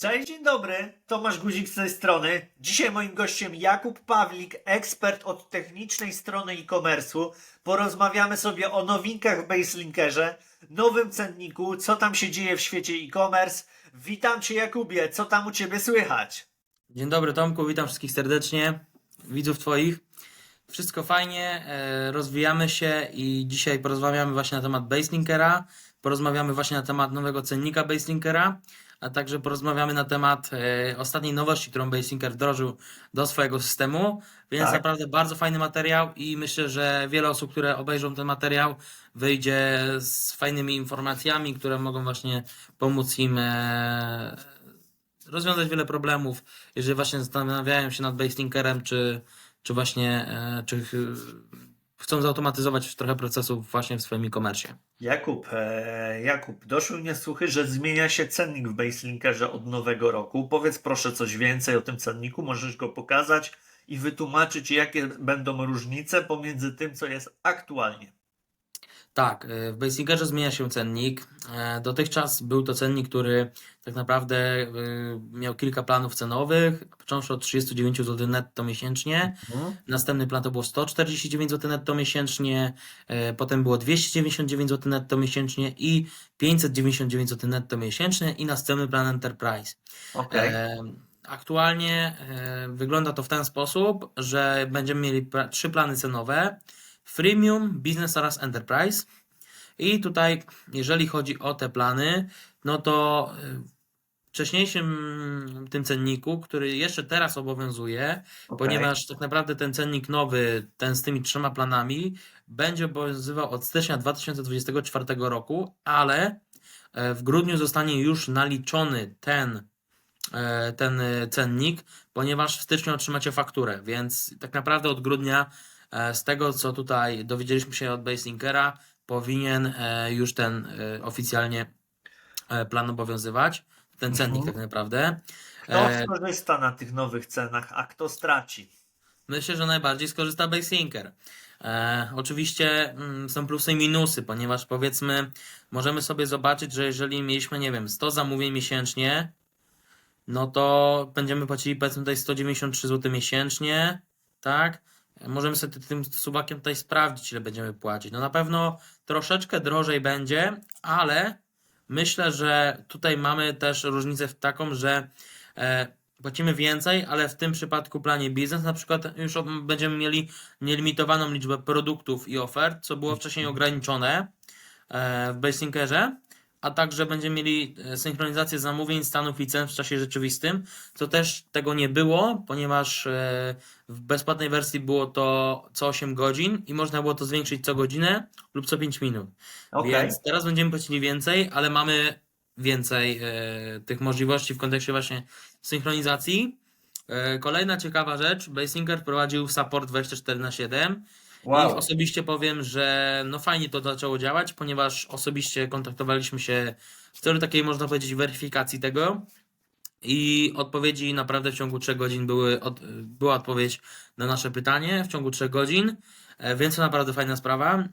Cześć, dzień dobry. Tomasz Guzik z tej strony. Dzisiaj moim gościem Jakub Pawlik, ekspert od technicznej strony e-commerce'u. Porozmawiamy sobie o nowinkach w Baselinkerze, nowym cenniku, co tam się dzieje w świecie e-commerce. Witam Cię Jakubie, co tam u Ciebie słychać? Dzień dobry Tomku, witam wszystkich serdecznie, widzów Twoich. Wszystko fajnie, e, rozwijamy się i dzisiaj porozmawiamy właśnie na temat Baselinkera, porozmawiamy właśnie na temat nowego cennika Baselinkera, a także porozmawiamy na temat e, ostatniej nowości, którą Baselinker wdrożył do swojego systemu, więc Tak. naprawdę bardzo fajny materiał i myślę, że wiele osób, które obejrzą ten materiał wyjdzie z fajnymi informacjami, które mogą właśnie pomóc im e, rozwiązać wiele problemów, jeżeli właśnie zastanawiają się nad baselinkerem, czy, czy właśnie e, czy chcą zautomatyzować trochę procesów właśnie w swoim e-commerce. Jakub, e, Jakub, doszły mnie słuchy, że zmienia się cennik w Baselinkerze od nowego roku. Powiedz proszę coś więcej o tym cenniku, możesz go pokazać i wytłumaczyć, jakie będą różnice pomiędzy tym, co jest aktualnie. Tak, e, w Baselinkerze zmienia się cennik. E, Dotychczas był to cennik, który tak naprawdę e, miał kilka planów cenowych, począwszy od 39 zł netto miesięcznie. Następny plan to było 149 zł netto miesięcznie, potem było 299 zł netto miesięcznie i 599 zł netto miesięcznie i następny plan Enterprise. E, Aktualnie wygląda to w ten sposób, że będziemy mieli trzy plany cenowe: Freemium, Business oraz Enterprise. I tutaj, jeżeli chodzi o te plany, no to e, w wcześniejszym tym cenniku, który jeszcze teraz obowiązuje, okej. ponieważ tak naprawdę ten cennik nowy, ten z tymi trzema planami, będzie obowiązywał od stycznia 2024 roku, ale e, w grudniu zostanie już naliczony ten, e, ten e, cennik, ponieważ w styczniu otrzymacie fakturę, więc tak naprawdę od grudnia z tego, co tutaj dowiedzieliśmy się od Baselinkera, powinien e, już ten e, oficjalnie e, plan obowiązywać, ten cennik Mhm. tak naprawdę. Kto E, skorzysta na tych nowych cenach, a kto straci? Myślę, że najbardziej skorzysta Baselinker. E, oczywiście mm, są plusy i minusy, ponieważ powiedzmy, możemy sobie zobaczyć, że jeżeli mieliśmy, nie wiem, 100 zamówień miesięcznie, no to będziemy płacili powiedzmy tutaj 193 zł miesięcznie, tak? Możemy sobie tym suwakiem tutaj sprawdzić, ile będziemy płacić. No na pewno troszeczkę drożej będzie, ale myślę, że tutaj mamy też różnicę w taką, że e, płacimy więcej, ale w tym przypadku planie biznes na przykład już będziemy mieli nielimitowaną liczbę produktów i ofert, co było wcześniej ograniczone e, w Baselinkerze, a także będziemy mieli e, synchronizację zamówień, stanów i cen w czasie rzeczywistym, co też tego nie było, ponieważ e, w bezpłatnej wersji było to co 8 godzin i można było to zwiększyć co godzinę lub co 5 minut. Okej. Więc teraz będziemy płacili więcej, ale mamy więcej e, tych możliwości w kontekście właśnie synchronizacji. Kolejna ciekawa rzecz, Baselinker wprowadził support 24 na 7 i Wow. osobiście powiem, że no fajnie to zaczęło działać, ponieważ osobiście kontaktowaliśmy się w celu takiej można powiedzieć weryfikacji tego i odpowiedzi naprawdę w ciągu 3 godzin były od, była odpowiedź na nasze pytanie w ciągu 3 godzin, e, więc to naprawdę fajna sprawa.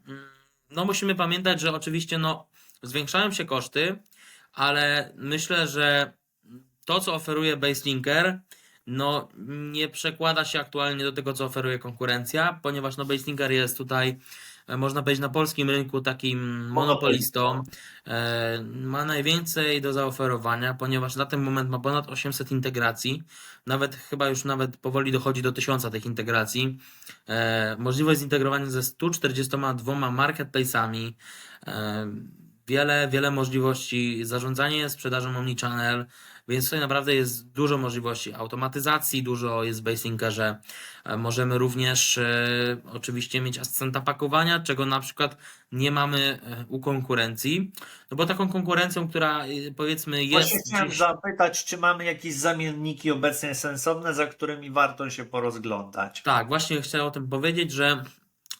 No musimy pamiętać, że oczywiście no zwiększają się koszty, ale myślę, że to co oferuje Baselinker no nie przekłada się aktualnie do tego co oferuje konkurencja, ponieważ no Baselinker jest tutaj e, można powiedzieć na polskim rynku takim monopolistą, e, ma najwięcej do zaoferowania, ponieważ na ten moment ma ponad 800 integracji, nawet chyba już nawet powoli dochodzi do 1000 tych integracji. E, możliwość zintegrowania ze 142 marketplace'ami, wiele, wiele możliwości, zarządzanie sprzedażą omnichannel, więc tutaj naprawdę jest dużo możliwości automatyzacji, dużo jest w Baselinkerze. E, Możemy również e, oczywiście mieć asystenta pakowania, czego na przykład nie mamy e, u konkurencji. No bo taką konkurencją, która powiedzmy Właśnie jest chciałem gdzieś... zapytać, czy mamy jakieś zamienniki obecnie sensowne, za którymi warto się porozglądać? Tak, właśnie chciałem o tym powiedzieć, że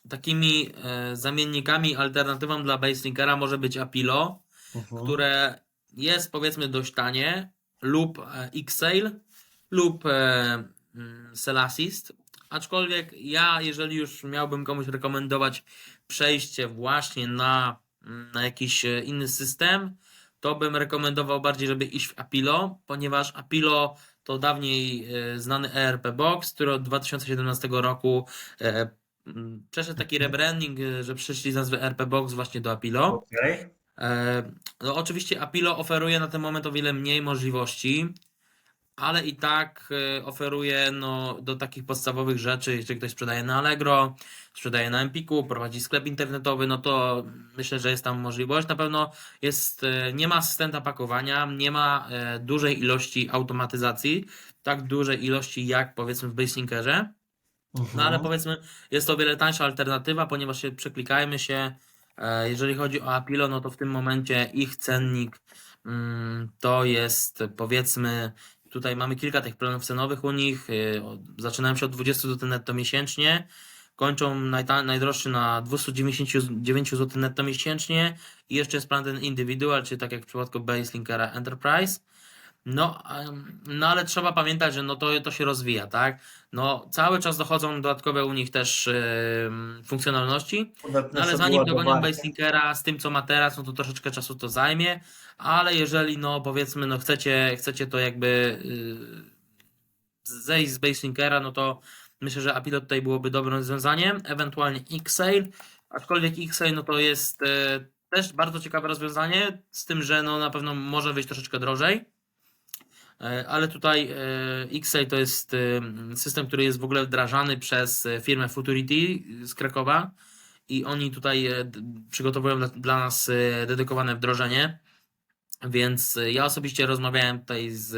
takimi zamiennikami, alternatywą dla Baselinkera może być Apilo, Mhm. które jest powiedzmy dość tanie, lub e, Xsail, lub e, mm, Selasist. Aczkolwiek ja, jeżeli już miałbym komuś rekomendować przejście właśnie na, mm, na jakiś e, inny system, to bym rekomendował bardziej, żeby iść w Apilo, ponieważ Apilo to dawniej znany ERP Box, który od 2017 roku e, m, przeszedł taki rebranding, e, że przeszli z nazwy ERP Box właśnie do Apilo. Okej. E, No oczywiście Apilo oferuje na ten moment o wiele mniej możliwości, ale i tak e, oferuje no, do takich podstawowych rzeczy, jeżeli ktoś sprzedaje na Allegro, sprzedaje na Empiku, prowadzi sklep internetowy, no to myślę, że jest tam możliwość. Na pewno jest, e, nie ma asystenta pakowania, nie ma dużej ilości automatyzacji, tak dużej ilości jak powiedzmy w Baselinkerze. No ale Mhm. powiedzmy, jest to o wiele tańsza alternatywa, ponieważ się, przeklikajmy się, jeżeli chodzi o Apilo, no to w tym momencie ich cennik mm, to jest powiedzmy, tutaj mamy kilka tych planów cenowych u nich, e, zaczynają się od 20 zł netto miesięcznie, kończą najdroższy na 299 zł netto miesięcznie. I jeszcze jest plan ten indywidual, czyli tak jak w przypadku Baselinkera Enterprise. No, em, no ale trzeba pamiętać, że no to, to się rozwija, tak? No, cały czas dochodzą dodatkowe u nich też em, funkcjonalności, no ale zanim dogonią. Baselinkera z tym, co ma teraz, no to troszeczkę czasu to zajmie, ale jeżeli, no powiedzmy, no chcecie, chcecie to jakby yy, zejść z Baselinkera, no to myślę, że Apilo tutaj byłoby dobrym rozwiązaniem, ewentualnie Xsail, aczkolwiek Xsail, no to jest e, też bardzo ciekawe rozwiązanie, z tym, że no na pewno może wyjść troszeczkę drożej, ale tutaj e, Xsail to jest e, system, który jest w ogóle wdrażany przez e, firmę Futurity z Krakowa i oni tutaj e, przygotowują dla, nas e, dedykowane wdrożenie. Więc e, ja osobiście rozmawiałem tutaj z,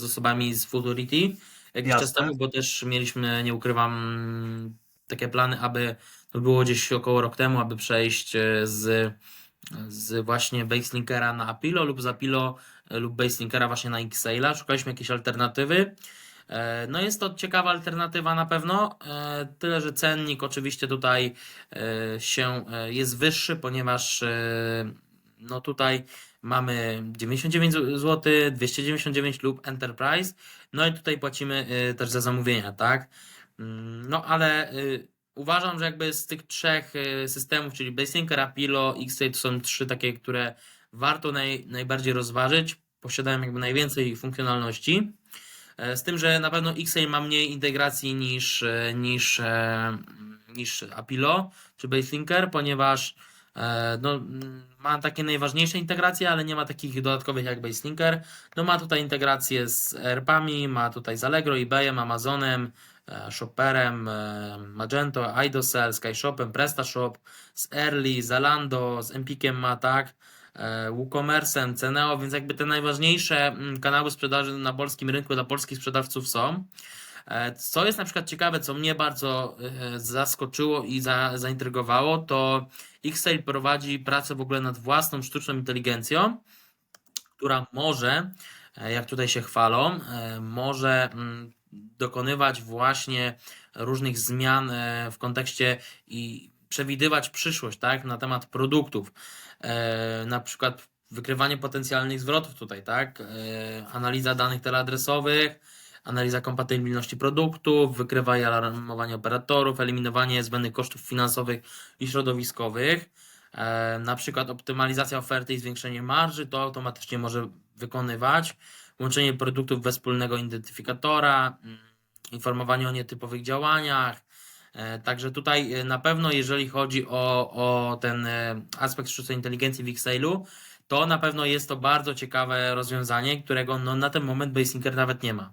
z osobami z Futurity jakiś Jasne. czas temu, bo też mieliśmy, nie ukrywam, takie plany, aby to było gdzieś około rok temu, aby przejść e, z, z właśnie Baselinkera na Apilo lub z Apilo e, lub Baselinkera właśnie na Xsaila. Szukaliśmy jakiejś alternatywy. E, No jest to ciekawa alternatywa na pewno, e, tyle że cennik oczywiście tutaj e, się e, jest wyższy, ponieważ e, no tutaj mamy 99 zł, 299 lub Enterprise, no i tutaj płacimy e, też za zamówienia, tak? Mm, No ale e, uważam, że jakby z tych trzech e, systemów, czyli Baselinker, Apilo, Xray to są trzy takie, które warto naj, najbardziej rozważyć, posiadają jakby najwięcej funkcjonalności. E, Z tym, że na pewno XA ma mniej integracji niż, e, niż, e, niż Apilo czy Baselinker, ponieważ no, ma takie najważniejsze integracje, ale nie ma takich dodatkowych jak Baselinker. No ma tutaj integrację z ERP-ami, ma tutaj z Allegro, eBayem, Amazonem, Shopperem, Magento, Idosel, Skyshopem, PrestaShop, z Early, Zalando, z Empikiem ma tak WooCommerce'em, Ceneo, więc jakby te najważniejsze mm, kanały sprzedaży na polskim rynku dla polskich sprzedawców są. E, Co jest na przykład ciekawe, co mnie bardzo e, zaskoczyło i za, zaintrygowało, to Xtail prowadzi pracę w ogóle nad własną sztuczną inteligencją, która może, e, jak tutaj się chwalą, e, może mm, dokonywać właśnie różnych zmian e, w kontekście i przewidywać przyszłość, tak, na temat produktów. E, na przykład wykrywanie potencjalnych zwrotów tutaj, tak, e, analiza danych teleadresowych, analiza kompatybilności produktów, wykrywanie alarmowanie operatorów, eliminowanie zbędnych kosztów finansowych i środowiskowych. E, na przykład optymalizacja oferty i zwiększenie marży, to automatycznie może wykonywać. Łączenie produktów bez wspólnego identyfikatora, mm, informowanie o nietypowych działaniach. E, Także tutaj e, na pewno, jeżeli chodzi o, o ten e, aspekt sztucznej inteligencji w Xailu, to na pewno jest to bardzo ciekawe rozwiązanie, którego no, na ten moment Baselinker nawet nie ma.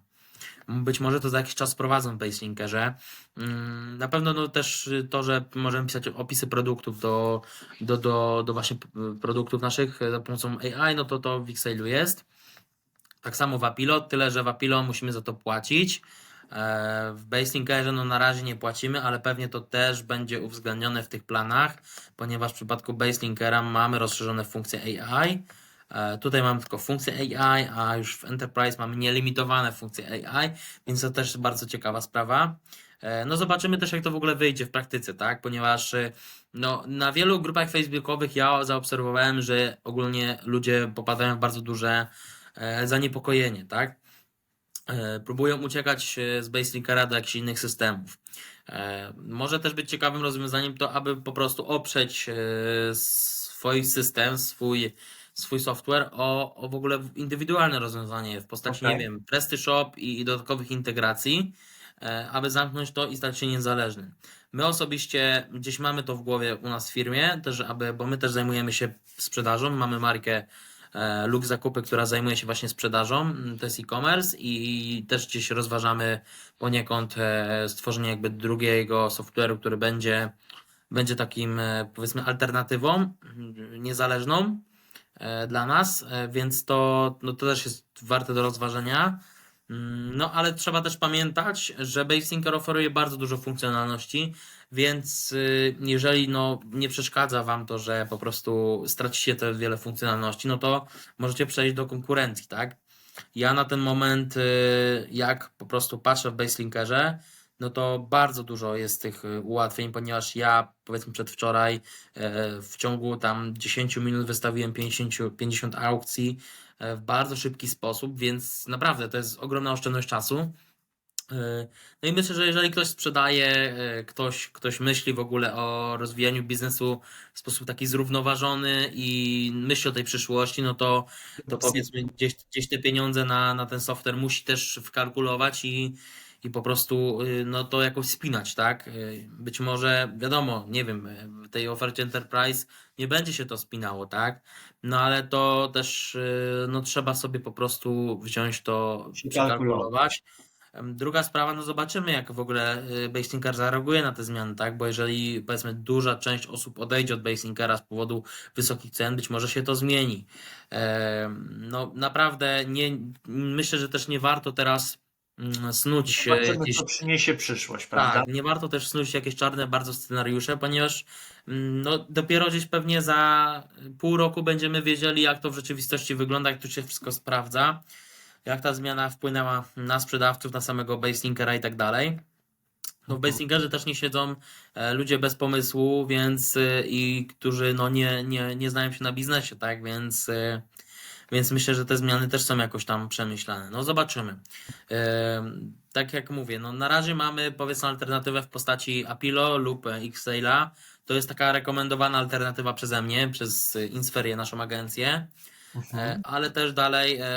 Być może to za jakiś czas wprowadzą w Baselinkerze. Mm, Na pewno no, też to, że możemy pisać opisy produktów do, do, do, do właśnie produktów naszych za pomocą AI, no to to w Xailu jest. Tak samo w Apilo, tyle że w Apilo musimy za to płacić. E, W Baselinkerze no na razie nie płacimy, ale pewnie to też będzie uwzględnione w tych planach, ponieważ w przypadku Baselinkera mamy rozszerzone funkcje AI. E, Tutaj mamy tylko funkcję AI, a już w Enterprise mamy nielimitowane funkcje AI, więc to też bardzo ciekawa sprawa. E, No zobaczymy też, jak to w ogóle wyjdzie w praktyce, tak? Ponieważ no, na wielu grupach facebookowych ja zaobserwowałem, że ogólnie ludzie popadają w bardzo duże zaniepokojenie, tak? E, Próbują uciekać e, z Baselinkera do jakichś innych systemów. E, Może też być ciekawym rozwiązaniem to, aby po prostu oprzeć swój system, swój, swój software o, o w ogóle indywidualne rozwiązanie w postaci, Okej. nie wiem, PrestaShop i, i dodatkowych integracji, aby zamknąć to i stać się niezależnym. My osobiście gdzieś mamy to w głowie u nas w firmie, też aby, bo my też zajmujemy się sprzedażą, mamy markę e, Luk Zakupy, która zajmuje się właśnie sprzedażą, mm, to jest e-commerce i też gdzieś rozważamy poniekąd e, stworzenie jakby drugiego software'u, który będzie, będzie takim e, powiedzmy alternatywą mm, niezależną dla nas, więc to, no to też jest warte do rozważenia. Mm, No, ale trzeba też pamiętać, że BaseThinker oferuje bardzo dużo funkcjonalności, więc y, jeżeli no, nie przeszkadza Wam to, że po prostu stracicie te wiele funkcjonalności, no to możecie przejść do konkurencji, tak? Ja na ten moment, y, jak po prostu patrzę w Baselinkerze, no to bardzo dużo jest tych y, ułatwień, ponieważ ja powiedzmy przedwczoraj e, w ciągu tam 10 minut wystawiłem 50, 50 aukcji e, w bardzo szybki sposób, więc naprawdę to jest ogromna oszczędność czasu. E, No i myślę, że jeżeli ktoś sprzedaje, e, ktoś, ktoś myśli w ogóle o rozwijaniu biznesu w sposób taki zrównoważony i myśli o tej przyszłości, no to, to powiedzmy gdzieś, gdzieś te pieniądze na, na ten software musi też wkalkulować i, i po prostu y, no to jakoś spinać, tak? Y, Być może, wiadomo, nie wiem, w tej ofercie Enterprise nie będzie się to spinało, tak? No ale to też y, no, trzeba sobie po prostu wziąć to, Przekalkulować. Druga sprawa, no zobaczymy, jak w ogóle y, Baselinker zareaguje na te zmiany, tak? Bo jeżeli powiedzmy duża część osób odejdzie od Baselinkera z powodu wysokich cen, być może się to zmieni. No naprawdę nie, myślę, że też nie warto teraz mm, snuć się Zobaczymy, jakieś co przyniesie przyszłość, prawda? tak, nie warto też snuć jakieś czarne bardzo scenariusze, ponieważ mm, no, dopiero gdzieś pewnie za pół roku będziemy wiedzieli, jak to w rzeczywistości wygląda, jak to się wszystko sprawdza, jak ta zmiana wpłynęła na sprzedawców, na samego Baselinkera i tak dalej. No w. Baselinkerze też nie siedzą e, ludzie bez pomysłu, więc e, i którzy no, nie, nie, nie znają się na biznesie, tak, więc, e, więc myślę, że te zmiany też są jakoś tam przemyślane. No zobaczymy. Tak jak mówię, no na razie mamy powiedzmy alternatywę w postaci Apilo lub Xtaila. To jest taka rekomendowana alternatywa przeze mnie, przez Insferię, naszą agencję. E, ale też dalej, e,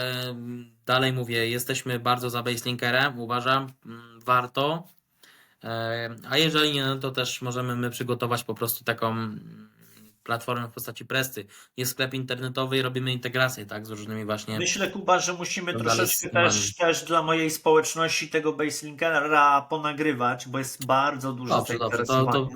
dalej mówię, jesteśmy bardzo za Baselinkerem, uważam, mm, warto. E, A jeżeli nie, no to też możemy my przygotować po prostu taką mm, platformę w postaci Presty. Jest sklep internetowy i robimy integrację, tak, z różnymi właśnie. Myślę, Kuba, że musimy troszeczkę też, też dla mojej społeczności tego Baselinkera ponagrywać, bo jest bardzo duże Dobrze, dobrze, to, to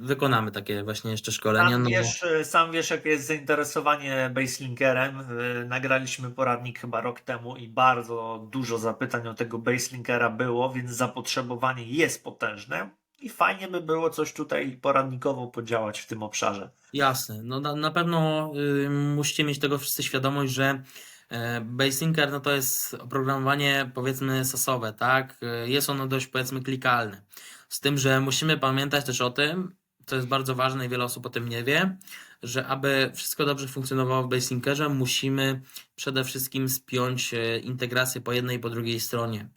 wykonamy takie właśnie jeszcze szkolenia. Sam No, bo- wiesz, e, sam wiesz, jakie jest zainteresowanie Baselinkerem. E, Nagraliśmy poradnik chyba rok temu i bardzo dużo zapytań o tego Baselinkera było, więc zapotrzebowanie jest potężne i fajnie by było coś tutaj poradnikowo podziałać w tym obszarze. Jasne, no na, na pewno y, musicie mieć tego wszyscy świadomość, że e, Baselinker no to jest oprogramowanie powiedzmy sasowe, tak? E, Jest ono dość powiedzmy klikalne. Z tym, że musimy pamiętać też o tym, co jest bardzo ważne i wiele osób o tym nie wie, że aby wszystko dobrze funkcjonowało w Baselinkerze, musimy przede wszystkim spiąć e, integrację po jednej i po drugiej stronie.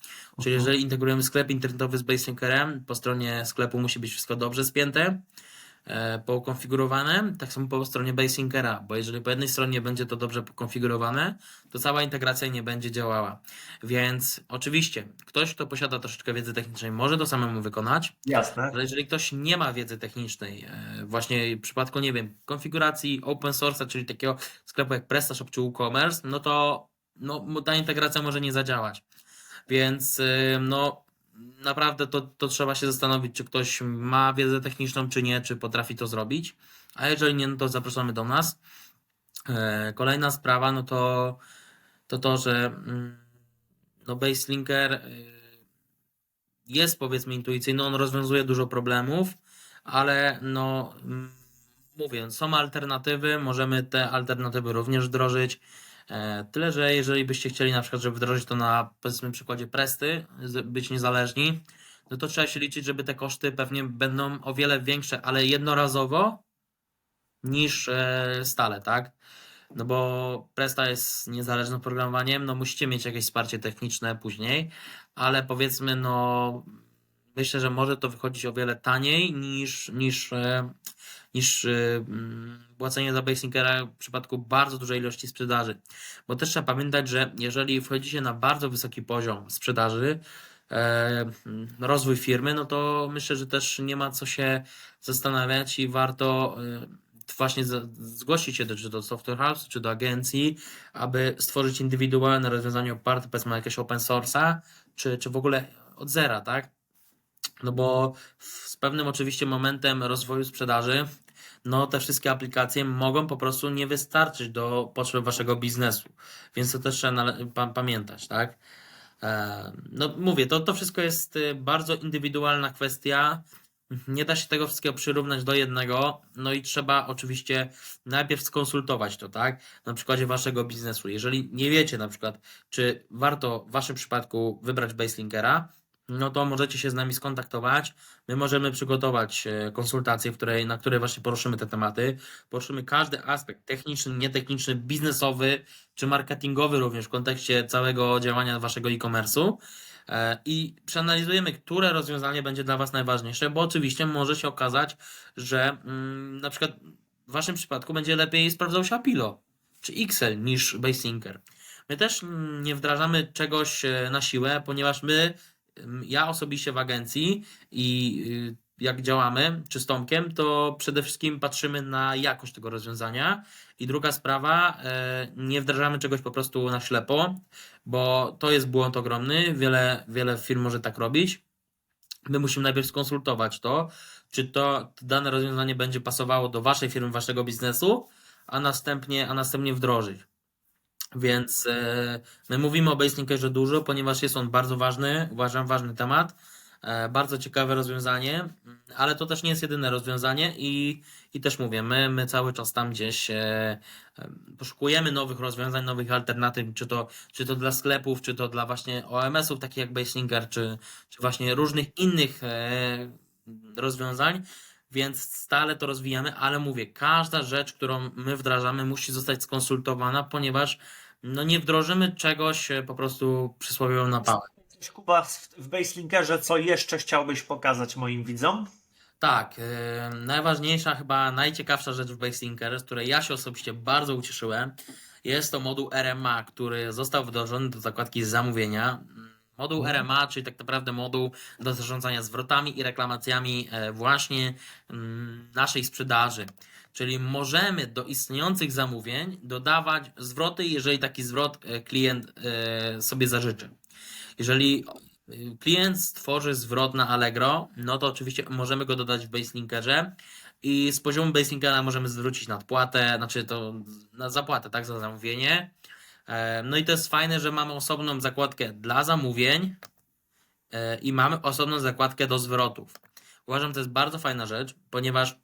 Czyli Mhm. jeżeli integrujemy sklep internetowy z Baselinkerem, po stronie sklepu musi być wszystko dobrze spięte, pokonfigurowane, tak samo po stronie Baselinkera, bo jeżeli po jednej stronie będzie to dobrze pokonfigurowane, to cała integracja nie będzie działała. Więc oczywiście, ktoś, kto posiada troszeczkę wiedzy technicznej, może to samemu wykonać, Jasne. ale jeżeli ktoś nie ma wiedzy technicznej, e, właśnie w przypadku, nie wiem, konfiguracji open source'a, czyli takiego sklepu jak PrestaShop czy WooCommerce, no to no, ta integracja może nie zadziałać. Więc y, no naprawdę to, to trzeba się zastanowić, czy ktoś ma wiedzę techniczną, czy nie, czy potrafi to zrobić. A jeżeli nie, no to zapraszamy do nas. E, Kolejna sprawa, no to to, to że mm, no Baselinker y, jest powiedzmy intuicyjny, on rozwiązuje dużo problemów, ale no mm, mówię, są alternatywy, możemy te alternatywy również wdrożyć. E, Tyle, że jeżeli byście chcieli na przykład, żeby wdrożyć to na powiedzmy przykładzie Presty, być niezależni, no to trzeba się liczyć, żeby te koszty pewnie będą o wiele większe, ale jednorazowo niż e, stale, tak? No bo Presta jest niezależnym programowaniem, no musicie mieć jakieś wsparcie techniczne później, ale powiedzmy, no myślę, że może to wychodzić o wiele taniej niż, niż, e, niż e, mm, płacenie za Baselinkera w przypadku bardzo dużej ilości sprzedaży. Bo też trzeba pamiętać, że jeżeli wchodzicie na bardzo wysoki poziom sprzedaży, e, mm, rozwój firmy, no to myślę, że też nie ma co się zastanawiać i warto e, właśnie zgłosić się do, czy do software house, czy do agencji, aby stworzyć indywidualne rozwiązanie oparte powiedzmy na jakiegoś open source'a, czy, czy w ogóle od zera, tak? No bo z pewnym oczywiście momentem rozwoju sprzedaży, no te wszystkie aplikacje mogą po prostu nie wystarczyć do potrzeb waszego biznesu, więc to też trzeba pamiętać, tak? E, No mówię, to, to wszystko jest y, bardzo indywidualna kwestia. Nie da się tego wszystkiego przyrównać do jednego, no i trzeba oczywiście najpierw skonsultować to, tak? Na przykładzie waszego biznesu. Jeżeli nie wiecie na przykład, czy warto w waszym przypadku wybrać Baselinkera, no to możecie się z nami skontaktować. My możemy przygotować e, konsultację, w której, na której właśnie poruszymy te tematy. Poruszymy każdy aspekt techniczny, nietechniczny, biznesowy czy marketingowy również w kontekście całego działania waszego e-commerce'u. E, I przeanalizujemy, które rozwiązanie będzie dla Was najważniejsze, bo oczywiście może się okazać, że mm, na przykład w Waszym przypadku będzie lepiej sprawdzał się Apilo czy Excel niż Baselinker. My też mm, nie wdrażamy czegoś e, na siłę, ponieważ my, ja osobiście w agencji i y, jak działamy, czy z Tomkiem, to przede wszystkim patrzymy na jakość tego rozwiązania. I druga sprawa, e, nie wdrażamy czegoś po prostu na ślepo, bo to jest błąd ogromny. Wiele, wiele firm może tak robić. My musimy najpierw skonsultować to, czy to dane rozwiązanie będzie pasowało do waszej firmy, waszego biznesu, a następnie, a następnie wdrożyć. Więc e, my mówimy o Baselinkerze dużo, ponieważ jest on bardzo ważny, uważam ważny temat, e, bardzo ciekawe rozwiązanie, mm, ale to też nie jest jedyne rozwiązanie i, i też mówię, my, my cały czas tam gdzieś e, poszukujemy nowych rozwiązań, nowych alternatyw, czy to, czy to dla sklepów, czy to dla właśnie OMS-ów, takich jak Baselinker, czy, czy właśnie różnych innych rozwiązań, więc stale to rozwijamy, ale mówię, każda rzecz, którą my wdrażamy, musi zostać skonsultowana, ponieważ no nie wdrożymy czegoś e, po prostu przysłowiową na pałę. Coś, Kuba, w- Baselinkerze, co jeszcze chciałbyś pokazać moim widzom? Tak, e, najważniejsza, chyba najciekawsza rzecz w Baselinker, z której ja się osobiście bardzo ucieszyłem, jest to moduł RMA, który został wdrożony do zakładki zamówienia. Moduł RMA, czyli tak naprawdę moduł do zarządzania zwrotami i reklamacjami e, właśnie mm, naszej sprzedaży. Czyli możemy do istniejących zamówień dodawać zwroty, jeżeli taki zwrot e, klient e, sobie zażyczy. Jeżeli y, klient stworzy zwrot na Allegro, no to oczywiście możemy go dodać w Baselinkerze i z poziomu Baselinkera możemy zwrócić nadpłatę, znaczy to na zapłatę, tak, za zamówienie. E, No i to jest fajne, że mamy osobną zakładkę dla zamówień e, i mamy osobną zakładkę do zwrotów. Uważam, to jest bardzo fajna rzecz, ponieważ e,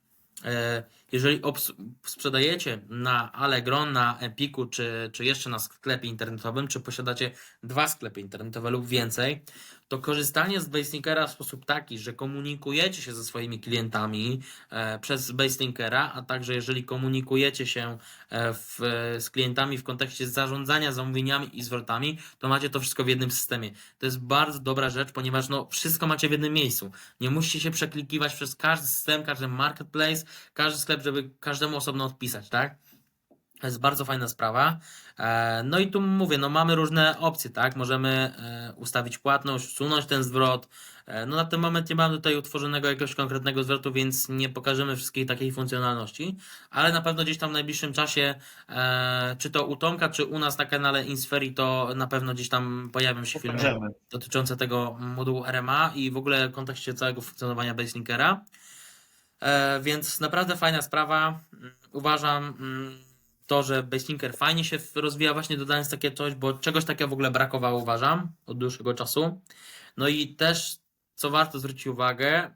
jeżeli obs- sprzedajecie na Allegro, na Empiku, czy, czy jeszcze na sklepie internetowym, czy posiadacie dwa sklepy internetowe lub więcej, to korzystanie z Baselinkera w sposób taki, że komunikujecie się ze swoimi klientami e, przez Baselinkera, a także jeżeli komunikujecie się e, w, z klientami w kontekście zarządzania zamówieniami i zwrotami, to macie to wszystko w jednym systemie. To jest bardzo dobra rzecz, ponieważ no, wszystko macie w jednym miejscu. Nie musicie się przeklikiwać przez każdy system, każdy marketplace, każdy sklep, żeby każdemu osobno odpisać, tak? To jest bardzo fajna sprawa. E, No i tu mówię, no mamy różne opcje, tak? Możemy e, ustawić płatność, usunąć ten zwrot. E, No na ten moment nie mamy tutaj utworzonego jakiegoś konkretnego zwrotu, więc nie pokażemy wszystkiej takiej funkcjonalności, ale na pewno gdzieś tam w najbliższym czasie, czy to u Tomka, czy u nas na kanale Insferi, to na pewno gdzieś tam pojawią się filmy Pokażemy. dotyczące tego modułu RMA i w ogóle w kontekście całego funkcjonowania Baselinkera. Więc naprawdę fajna sprawa. Mm, Uważam mm, to, że Baselinker fajnie się rozwija właśnie dodając takie coś, bo czegoś takiego w ogóle brakowało uważam od dłuższego czasu. No i też co warto zwrócić uwagę,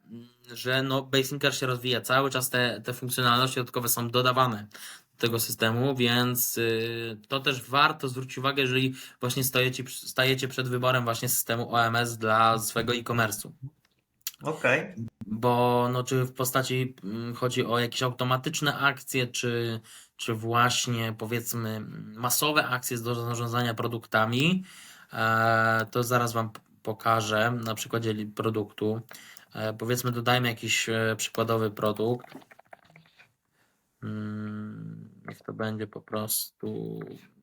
że no Baselinker się rozwija cały czas te, te funkcjonalności dodatkowe są dodawane do tego systemu, więc y, to też warto zwrócić uwagę, jeżeli właśnie stajecie, stajecie przed wyborem właśnie systemu OMS dla swojego e-commerce'u Okej. bo no, czy w postaci mm, chodzi o jakieś automatyczne akcje, czy, czy właśnie powiedzmy masowe akcje do zarządzania produktami, e, to zaraz Wam pokażę na przykładzie produktu. E, powiedzmy, dodajmy jakiś e, przykładowy produkt. Mm, Niech to będzie po prostu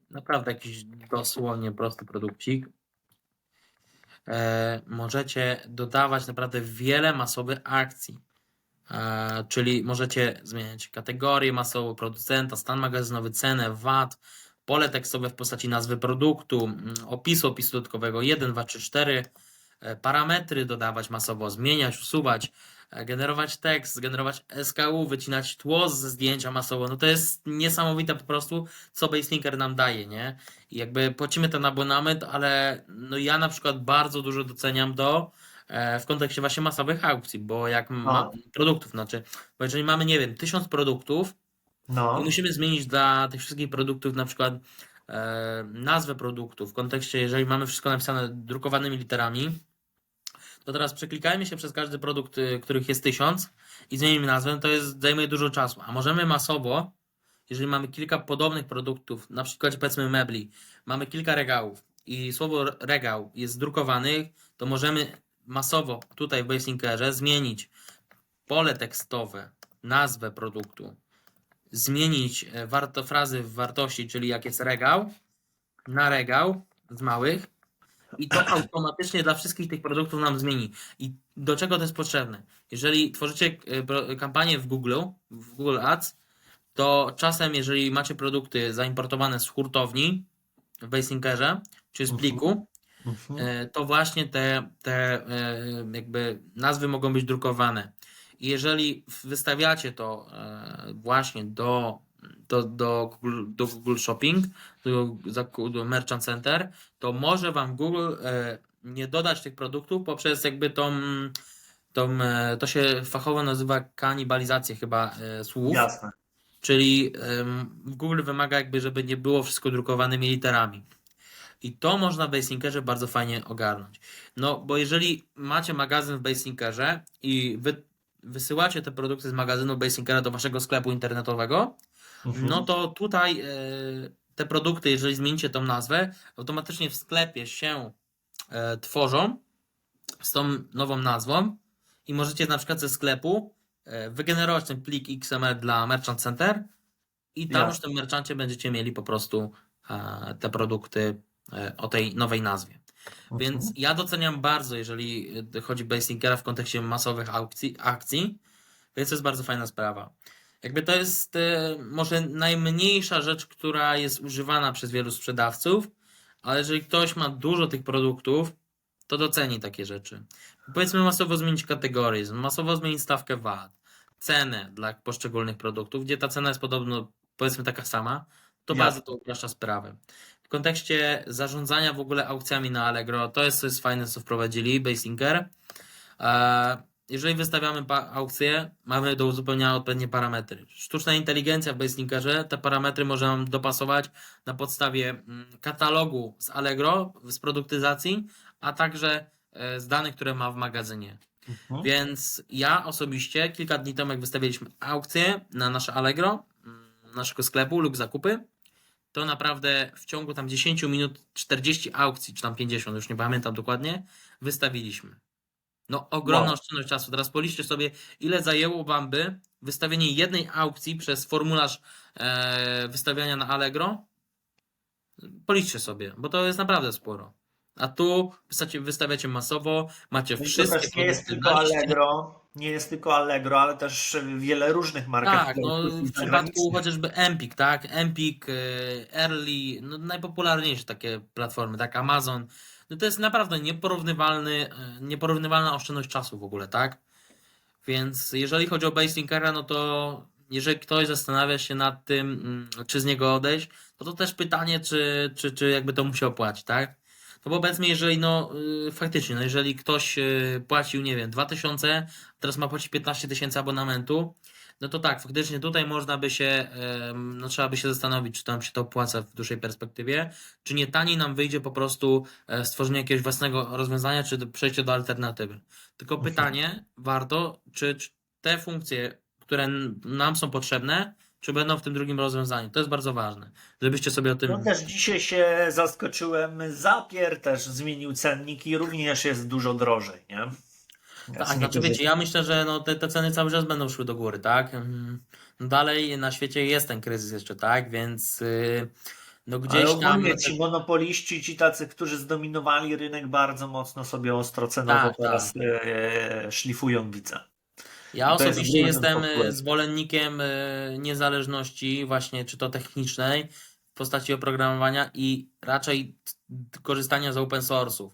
naprawdę jakiś dosłownie prosty produkcik. E, możecie dodawać naprawdę wiele masowych akcji. E, czyli możecie zmieniać kategorię masową, producenta, stan magazynowy, cenę, VAT, pole tekstowe w postaci nazwy produktu, mm, opisu, opisu dodatkowego 1, 2, 3, 4, e, parametry dodawać masowo, zmieniać, usuwać, e, generować tekst, generować SKU, wycinać tło ze zdjęcia masowo. No to jest niesamowite po prostu, co Baselinker nam daje, nie? I jakby płacimy ten abonament, ale no ja na przykład bardzo dużo doceniam do e, w kontekście właśnie masowych aukcji, bo jak ma, produktów, znaczy, bo jeżeli mamy, nie wiem, tysiąc produktów, No. i musimy zmienić dla tych wszystkich produktów na przykład e, nazwę produktu w kontekście, jeżeli mamy wszystko napisane drukowanymi literami, to teraz przeklikajmy się przez każdy produkt, y, których jest tysiąc i zmienimy nazwę, to jest, zajmuje dużo czasu. A możemy masowo, jeżeli mamy kilka podobnych produktów, na przykład powiedzmy mebli, mamy kilka regałów i słowo regał jest drukowanych, to możemy masowo tutaj w Baselinkerze zmienić pole tekstowe, nazwę produktu, zmienić e, warto, frazy w wartości, czyli jak jest regał, na regał z małych i to automatycznie dla wszystkich tych produktów nam zmieni. I do czego to jest potrzebne? Jeżeli tworzycie e, kampanię w Google, w Google Ads, to czasem, jeżeli macie produkty zaimportowane z hurtowni w Baselinkerze, czy z Mhm. pliku, Mhm. e, to właśnie te, te e, jakby nazwy mogą być drukowane. I jeżeli wystawiacie to właśnie do, do, do, Google, do Google Shopping, do, do Merchant Center, to może Wam Google e, nie dodać tych produktów poprzez jakby tą, tą e, to się fachowo nazywa kanibalizację chyba e, słów. Jasne. Czyli Google wymaga jakby, żeby nie było wszystko drukowanymi literami. I to można w Baselinkerze bardzo fajnie ogarnąć. No, bo jeżeli macie magazyn w Baselinkerze i wy wysyłacie te produkty z magazynu Baselinkera do waszego sklepu internetowego, Mhm. no to tutaj e, te produkty, jeżeli zmienicie tą nazwę, automatycznie w sklepie się e, tworzą z tą nową nazwą i możecie na przykład ze sklepu e, wygenerować ten plik XML dla Merchant Center i tam już w tym merchancie będziecie mieli po prostu te produkty o tej nowej nazwie. Mhm. Więc ja doceniam bardzo, jeżeli chodzi Baselinkera w kontekście masowych aukcji, akcji, więc to jest bardzo fajna sprawa. Jakby to jest e, może najmniejsza rzecz, która jest używana przez wielu sprzedawców, ale jeżeli ktoś ma dużo tych produktów, to doceni takie rzeczy. Powiedzmy masowo zmienić kategorię, masowo zmienić stawkę VAT, cenę dla poszczególnych produktów, gdzie ta cena jest podobno powiedzmy taka sama, to Jasne. bardzo to upraszcza sprawę. W kontekście zarządzania w ogóle aukcjami na Allegro, to jest coś fajne, co wprowadzili Baselinker. Jeżeli wystawiamy aukcję, mamy do uzupełnienia odpowiednie parametry. Sztuczna inteligencja w Baselinkerze te parametry może nam dopasować na podstawie mm, katalogu z Allegro, z produktyzacji, a także e, z danych, które ma w magazynie. Mhm. Więc ja osobiście kilka dni temu, jak wystawiliśmy aukcję na nasze Allegro, mm, naszego sklepu lub zakupy, to naprawdę w ciągu tam 10 minut 40 aukcji, czy tam 50, już nie pamiętam dokładnie, wystawiliśmy. No, ogromna Wow. oszczędność czasu. Teraz policzcie sobie, ile zajęło Wam by wystawienie jednej aukcji przez formularz e, wystawiania na Allegro. Policzcie sobie, bo to jest naprawdę sporo. A tu wystawiacie, wystawiacie masowo, macie to wszystkie nie jest tylko. Allegro, nie jest tylko Allegro, ale też wiele różnych market. Tak, no w przypadku chociażby Empik, tak? Empik, y, Early, no najpopularniejsze takie platformy, tak? Amazon. No to jest naprawdę nieporównywalny, y, nieporównywalna oszczędność czasu w ogóle, tak? Więc jeżeli chodzi o Baselinkera, no to jeżeli ktoś zastanawia się nad tym, mm, czy z niego odejść, to to też pytanie, czy, czy, czy jakby to mu się tak? No bo powiedzmy, jeżeli no y, faktycznie, no jeżeli ktoś y, płacił, nie wiem, 2000, teraz ma płacić 15 tysięcy abonamentu, no to tak, faktycznie tutaj można by się, no trzeba by się zastanowić, czy tam się to opłaca w dłuższej perspektywie, czy nie taniej nam wyjdzie po prostu e, stworzenie jakiegoś własnego rozwiązania, czy przejście do alternatywy. Tylko Mhm. pytanie, warto, czy, czy te funkcje, które nam są potrzebne, czy będą w tym drugim rozwiązaniu. To jest bardzo ważne, żebyście sobie o tym... No też dzisiaj się zaskoczyłem. Zapier też zmienił cennik i również jest dużo drożej, nie? Tak, znaczy wiecie, ja myślę, że no, te, te ceny cały czas będą szły do góry, tak? Mm, no Dalej na świecie jest ten kryzys jeszcze, tak? Więc y, no Ale gdzieś tam... ogólnie ci monopoliści, ci tacy, którzy zdominowali rynek bardzo mocno sobie ostro cenowo Tak, teraz e, szlifują, widzę. Ja To jest osobiście główny jestem y, zwolennikiem y, niezależności, właśnie czy to technicznej w postaci oprogramowania i raczej korzystania z open source'ów,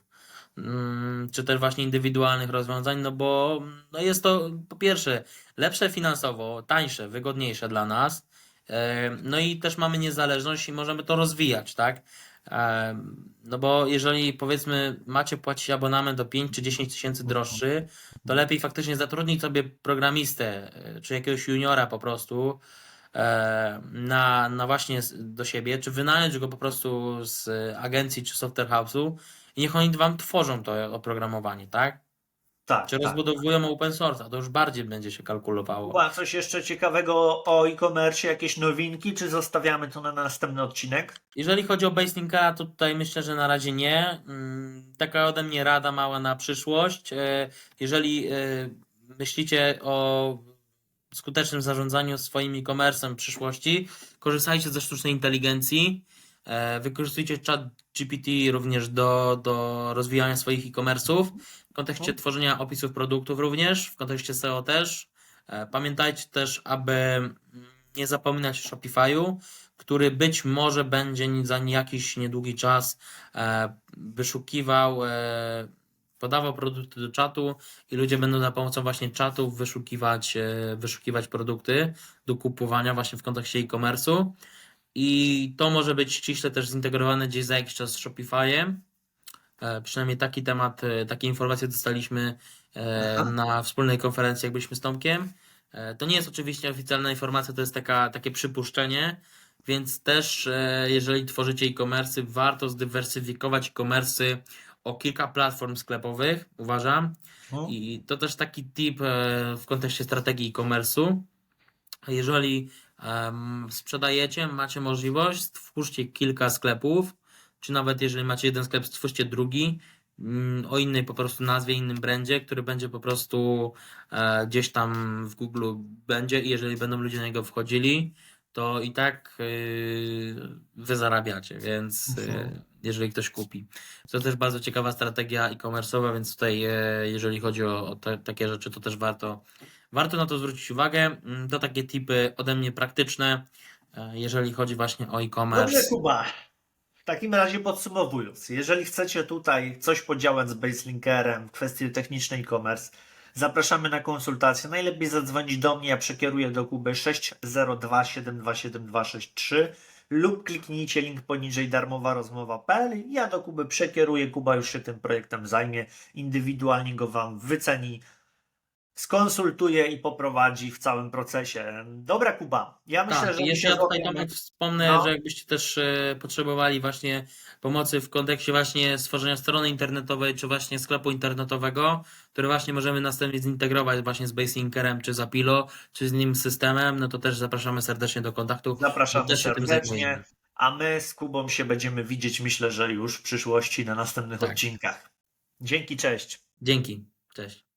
czy też właśnie indywidualnych rozwiązań, no bo no jest to po pierwsze lepsze finansowo, tańsze, wygodniejsze dla nas, e, no i też mamy niezależność i możemy to rozwijać, tak? E, No bo jeżeli powiedzmy macie płacić abonament do 5 czy 10 tysięcy droższy, to lepiej faktycznie zatrudnić sobie programistę, e, czy jakiegoś juniora po prostu na, na właśnie do siebie, czy wynająć go po prostu z agencji czy software house'u i niech oni wam tworzą to oprogramowanie, tak? Tak, Czy tak. rozbudowują open source, to już bardziej będzie się kalkulowało. Kuba, coś jeszcze ciekawego o e-commerce, jakieś nowinki, czy zostawiamy to na następny odcinek? Jeżeli chodzi o Baselinkera, to tutaj myślę, że na razie nie. Mm, Taka ode mnie rada mała na przyszłość. E, Jeżeli e, myślicie o skutecznym zarządzaniu swoim e-commerce'em w przyszłości, korzystajcie ze sztucznej inteligencji. E, Wykorzystujcie chat GPT również do, do rozwijania swoich e-commerce'ów, w kontekście tworzenia opisów produktów również, w kontekście SEO też. E, Pamiętajcie też, aby nie zapominać o Shopify'u, który być może będzie za jakiś niedługi czas e, wyszukiwał, podawał produkty do czatu i ludzie będą za pomocą właśnie czatów wyszukiwać, wyszukiwać produkty do kupowania właśnie w kontekście e-commerce'u. I to może być ściśle też zintegrowane gdzieś za jakiś czas z Shopify'em. E, Przynajmniej taki temat, e, takie informacje dostaliśmy e, na wspólnej konferencji, jak byliśmy z Tomkiem. To nie jest oczywiście oficjalna informacja, to jest taka, takie przypuszczenie, więc też jeżeli tworzycie e-commerce, warto zdywersyfikować e-commerce o kilka platform sklepowych, uważam. No. I to też taki tip w kontekście strategii e-commerce'u. Jeżeli sprzedajecie, macie możliwość, stwórzcie kilka sklepów, czy nawet jeżeli macie jeden sklep, stwórzcie drugi mm, o innej po prostu nazwie, innym brandzie, który będzie po prostu e, gdzieś tam w Google będzie i jeżeli będą ludzie na niego wchodzili, to i tak y, wy zarabiacie, więc y, Mhm. jeżeli ktoś kupi. To też bardzo ciekawa strategia e-commerce'owa, więc tutaj e, jeżeli chodzi o, o te, takie rzeczy, to też warto, warto na to zwrócić uwagę. Mm, To takie tipy ode mnie praktyczne, e, jeżeli chodzi właśnie o Dobrze, e-commerce. Kuba. W takim razie podsumowując, jeżeli chcecie tutaj coś podziałać z Baselinkerem w kwestii technicznej e-commerce, zapraszamy na konsultację. Najlepiej zadzwonić do mnie, ja przekieruję do Kuby 602 727 lub kliknijcie link poniżej darmowa rozmowa.pl. Ja do Kuby przekieruję, Kuba już się tym projektem zajmie, indywidualnie go Wam wyceni, skonsultuje i poprowadzi w całym procesie. Dobra Kuba, ja myślę, Tak, że jeszcze ja tutaj. Tomek wspomnę, No. że jakbyście też e, potrzebowali właśnie pomocy w kontekście właśnie stworzenia strony internetowej, czy właśnie sklepu internetowego, który właśnie możemy następnie zintegrować właśnie z Baselinkerem, czy z Apilo, czy z innym systemem, no to też zapraszamy serdecznie do kontaktu. Zapraszamy Też serdecznie. A my z Kubą się będziemy widzieć, myślę, że już w przyszłości na następnych Tak. odcinkach. Dzięki, cześć. Dzięki, cześć.